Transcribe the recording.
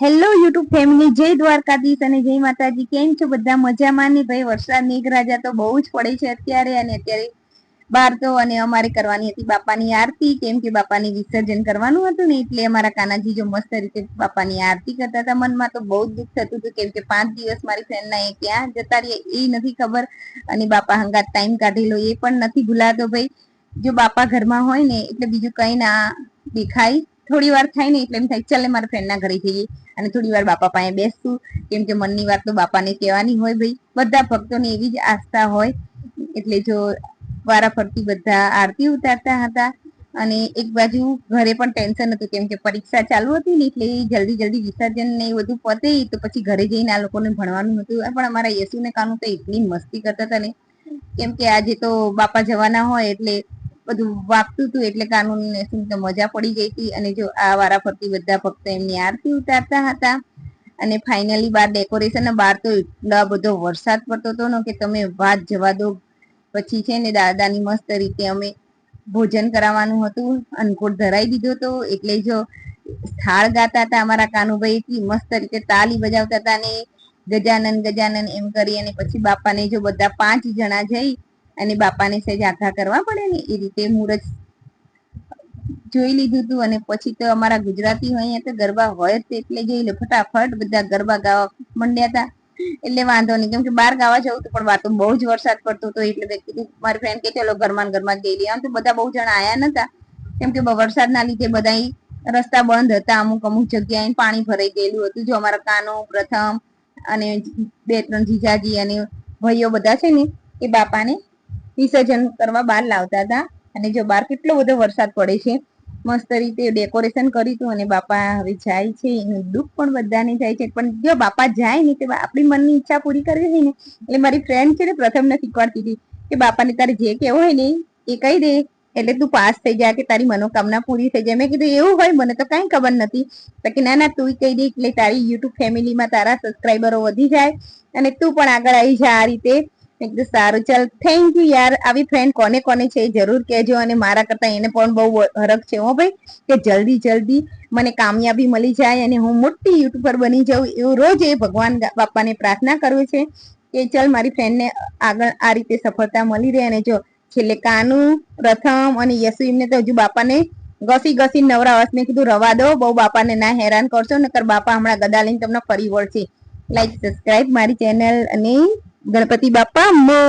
Hello YouTube family જય દ્વારકાધીશ અને જય માતાજી. કેમ છો બધા? મજામાં ને ભાઈ? વરસાદ મેઘરાજા તો બહુ જ પડે છે અત્યારે અને અત્યારે બહાર તો અને અમારે કરવાની હતી બાપાની આરતી, કેમ કે બાપાની વિસર્જન કરવાનું હતું ને એટલે અમારા કાનાજી જો મસ્ત રીતે બાપાની આરતી કરતા હતા. મનમાં તો બહુ જ દુઃખ થતું હતું, કેમ કે પાંચ દિવસ મારી ફ્રેન્ડના એ ક્યાં જતા રહીએ એ નથી ખબર અને બાપા હંગાત ટાઈમ કાઢેલો એ પણ નથી ભૂલાતો ભાઈ. જો બાપા ઘરમાં હોય ને એટલે બીજું કઈ ના દેખાય. થોડી વાર થાય ને એટલે એમ થાય, ચાલે મારા ફ્રેન્ડના ઘરે જઈએ. અને થોડી વાર બાપા પાસે બેસતું કેમ કે મનની વાત તો બાપાને કહેવાની હોય ભાઈ. બધા ભક્તોની એવી જ આસ્થા હોય. એટલે જો વારા ફરતી બધા આરતી ઉતારતા હતા. અને એક બાજુ ઘરે પણ ટેન્શન હતું, કેમ કે પરીક્ષા ચાલુ હતી ને એટલે જલ્દી જલ્દી વિસર્જન ને એ બધું પતે તો પછી ઘરે જઈને આ લોકોને ભણવાનું હતું. પણ અમારા યશુને કાનું તો એટલી મસ્તી કરતા હતા ને. કેમ કે આજે તો બાપા જવાના હોય એટલે બધું વાગતું હતું એટલે કાનૂન શું મજા પડી ગઈ હતી. અને જો આ વારા ફરતી બધા ભક્તો એમની આરતી ઉતારતા હતા. અને ફાઇનલી બાર ડેકોરેશન બહાર તો એટલા બધો વરસાદ પડતો હતો ને કે તમે વાત જવા દો. પછી છે ને દાદાની મસ્ત રીતે અમે ભોજન કરાવવાનું હતું. અનકોટ ધરાઈ દીધો હતો. એટલે જો થાળ ગાતા હતા અમારા કાનુભાઈ મસ્ત રીતે તાલી બજાવતા હતા ને ગજાનન ગજાનન એમ કરી અને પછી બાપાને જો બધા પાંચ જણા જઈ અને બાપાને સહેજ આઘા કરવા પડે ને? એ રીતે મુહૂર્ત જોઈ લીધું હતું અને પછી તો અમારા ગુજરાતી અહીંયા તો ગરબા હોય જ એટલે જોઈ લે, ફટાફટ બધા ગરબા ગાવા મંડ્યા હતા એટલે વાંધો નહીં, કેમ કે બહાર ગાવા જવું હતું પણ વાતો બહુ જ વરસાદ પડતો હતો, એટલે મેં કીધું, મારી ફ્રેન્ડ કે ચલો ઘરમાં ઘરમાં જઈ ગયેલી આમ તો બધા બહુ જણા આયા નતા. કેમ કે વરસાદના લીધે બધા રસ્તા બંધ હતા, અમુક અમુક જગ્યાએ પાણી ભરાઈ ગયેલું હતું. જો અમારા કાનો, પ્રથમ અને બે ત્રણ જીજાજી અને ભાઈઓ બધા છે ને, એ બાપાને વિસર્જન કરવા બહાર લાવતા હતા. અને જો બહાર કેટલો બધો વરસાદ પડે છે, મસ્ત રીતે ડેકોરેશન કર્યું હતું અને બાપા હવે જાય છે. એનું દુઃખ પણ બધાને જાય છે. પણ જો બાપા જાય ને તો આપણી મનની ઈચ્છા પૂરી કરવી હોય ને, એટલે મારી ફ્રેન્ડ છે ને પ્રથમ ને શીખવાડતી હતી કે, બાપાને તારે જે કેવું હોય ને, એ કહી દે. એટલે તું પાસ થઈ જાય કે તારી મનોકામના પૂરી થઈ જાય. મેં કીધું, એવું હોય? મને તો કઈ ખબર નથી. તો કે, ના ના, તું કહી દે. એટલે તારી યુટ્યુબ ફેમિલીમાં તારા સબસ્ક્રાઈબરો વધી જાય. અને તું પણ આગળ આવી જાય આ રીતે એકદમ સારું. ચાલ થેન્ક યુ યાર. આવી ફ્રેન્ડ કોને કોને છે જરૂર કહેજો અને મારા કરતા એને પણ બહુ હરખ છે હો ભાઈ, કે જલ્દી જલ્દી મને કામયાબી મળી જાય અને હું મોટી યુટ્યુબર બની જાઉં એવું રોજ એ ભગવાન બાપાને પ્રાર્થના કરું છે કે ચાલ મારી ફ્રેન્ડને આગળ આ રીતે સફળતા મળી રહે અને જો છેલ્લે કાનુ, પ્રથમ અને યશુ એમને તો હજુ બાપાને ઘસી ઘસી નવરાવસ મેં કીધું, રવા દો, બહુ બાપાને ના હેરાન કરશો નકર બાપા હમણાં ગદા લઈને તમને ફરી વળશે. લાઈક સબસ્ક્રાઈબ મારી ચેનલ અને ગણપતિ બાપા મો